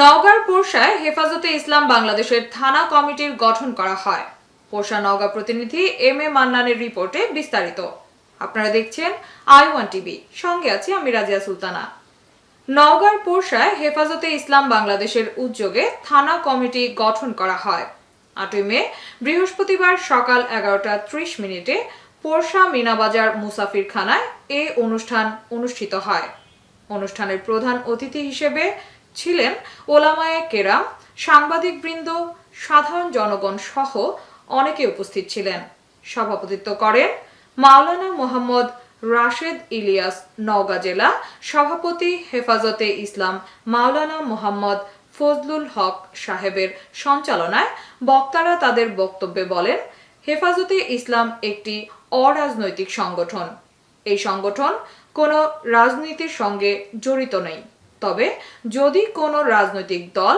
নওগাঁর পোরশায় হেফাজতে ইসলাম বাংলাদেশের থানা কমিটির গঠন করা হয়। পোরশা নওগাঁ প্রতিনিধি এম এ মান্নানের রিপোর্টে বিস্তারিত। আপনারা দেখছেন আই ওয়ান টিভি। সঙ্গে আছি আমি রাজিয়া সুলতানা। নওগাঁর পোরশায় হেফাজতে ইসলাম বাংলাদেশের উদ্যোগে থানা কমিটি গঠন করা হয়। আটই মে, বৃহস্পতিবার সকাল এগারোটা ত্রিশ মিনিটে পোরশা মিনাবাজার মুসাফির খানায় এ অনুষ্ঠান অনুষ্ঠিত হয়। অনুষ্ঠানের প্রধান অতিথি হিসেবে ছিলেন ওলামায়ে কেরাম, সাংবাদিকবৃন্দ, সাধারণ জনগণ সহ অনেকে উপস্থিত ছিলেন। সভাপতিত্ব করেন মাওলানা মোহাম্মদ রাশেদ ইলিয়াস, নওগাঁ জেলা সভাপতি হেফাজতে ইসলাম মাওলানা মোহাম্মদ ফজলুল হক সাহেবের সঞ্চালনায় বক্তারা তাদের বক্তব্যে বলেন, হেফাজতে ইসলাম একটি অরাজনৈতিক সংগঠন। এই সংগঠন কোনো রাজনীতির সঙ্গে জড়িত নেই। তবে যদি কোনো রাজনৈতিক দল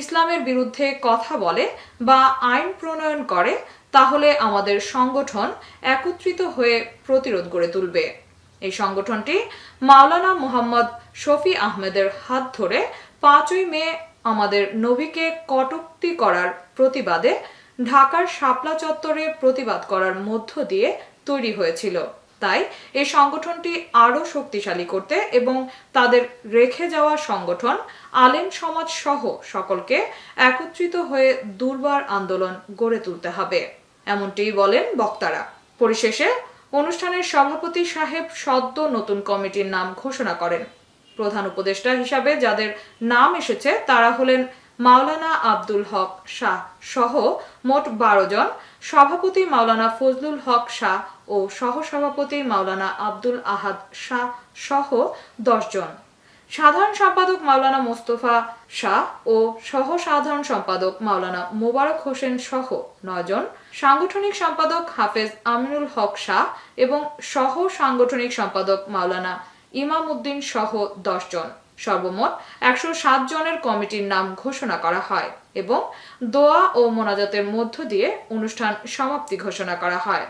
ইসলামের বিরুদ্ধে কথা বলে বা আইন প্রণয়ন করে, তাহলে আমাদের সংগঠন একত্রিত হয়ে প্রতিরোধ গড়ে তুলবে। এই সংগঠনটি মাওলানা মোহাম্মদ শফি আহমেদের হাত ধরে পাঁচই মে আমাদের নবীকে কটুক্তি করার প্রতিবাদে ঢাকার শাপলা চত্বরে প্রতিবাদ করার মধ্য দিয়ে তৈরি হয়েছিল। তাই এই সংগঠনটি আরও শক্তিশালী করতে এবং তাদের রেখে যাওয়া সংগঠন আলেম সমাজ সহ সকলকে একত্রিত হয়ে দুর্বার আন্দোলন গড়ে তুলতে হবে। এমনটিই বলেন বক্তারা। পরিশেষে অনুষ্ঠানের সভাপতি সাহেব সদ্য নতুন কমিটির নাম ঘোষণা করেন। প্রধান উপদেষ্টা হিসাবে যাদের নাম এসেছে তারা হলেন মাওলানা আব্দুল হক শাহ সহ মোট বারো জন। সভাপতি মাওলানা ফজলুল হক শাহ ও সহসভাপতি মাওলানা আব্দুল আহাদ শাহ সহ দশ জন সাধারণ সম্পাদক মাওলানা মোস্তফা শাহ ও সহ সাধারণ সম্পাদক মাওলানা মোবারক হোসেন সহ নয়জন। সাংগঠনিক সম্পাদক হাফেজ আমিনুল হক শাহ এবং সহ সাংগঠনিক সম্পাদক মাওলানা ইমাম উদ্দিন সহ দশ জন সর্বমোট একশো সাত জনের কমিটির নাম ঘোষণা করা হয় এবং দোয়া ও মোনাজাতের মধ্য দিয়ে অনুষ্ঠান সমাপ্তি ঘোষণা করা হয়।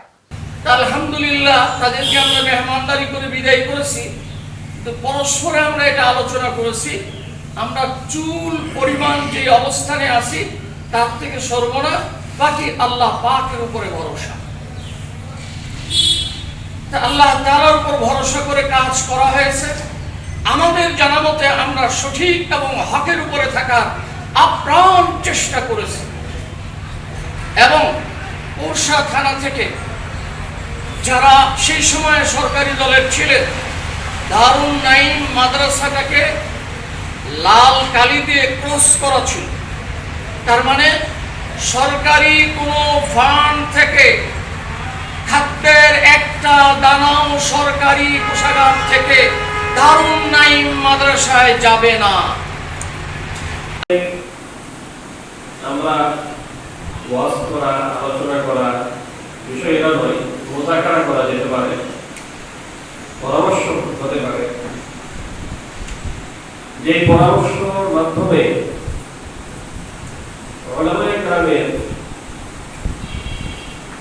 আলহামদুলিল্লাহ তাদেরকে আমরা মেহমানদারি করে বিদায় করেছি। তো পরস্পরে আমরা এটা আলোচনা করেছি। আমরা চুল পরিমাণ যে অবস্থানে আছি, তার থেকে সর্বনা বাকি আল্লাহ পাকের উপরে ভরসা। আল্লাহ তাআলার উপর ভরসা করে কাজ করা হয়েছে। আমাদের জানা মতে আমরা সঠিক এবং হকের উপরে থাকার আপ্রাণ চেষ্টা করেছি। এবং ওরসা থানা থেকে যারা সেই সময় সরকারি দলের ছিলেন দারুণ নাইম মাদ্রাসাটাকে লাল কালি দিয়ে ক্রস করা ছিল। তার মানে সরকারি কোনো ফান্ড থেকে খাদ্যের একটা দানাও সরকারি কোষাগার থেকে দারুণ নাইম মাদ্রাসায় যাবে না। আমরা ওয়াজ করা আলোচনা করা বিষয় নয় মোজাকারা করা যেতে পারে, পরামর্শ হতে পারে। যে পরামর্শের মাধ্যমে কেরামের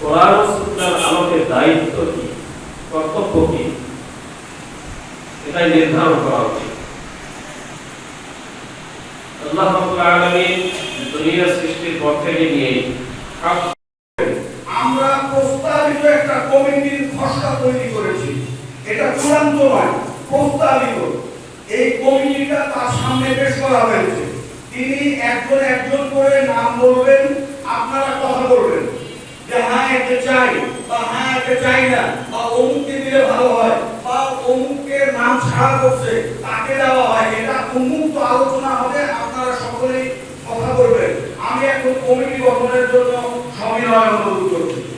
কোরআন আলোকে দায়িত্ব কি, কর্তব্য কি, এটাই নির্ধারণ করা উচিত। আল্লাহ দুনিয়া সৃষ্টির পর থেকে নিয়ে আমরা প্রস্তাবিত একটা কমিটির খসড়া তৈরি করেছি এটা হ্যাঁ বা হ্যাঁ অমুকের নাম ছাড়া করছে, তাকে দেওয়া হয়, এটা উন্মুক্ত আলোচনা হবে, আপনারা সকলেই কথা বলবেন। আমি এখন কমিটি গঠনের জন্য সবিনয় অনুরোধ করছি।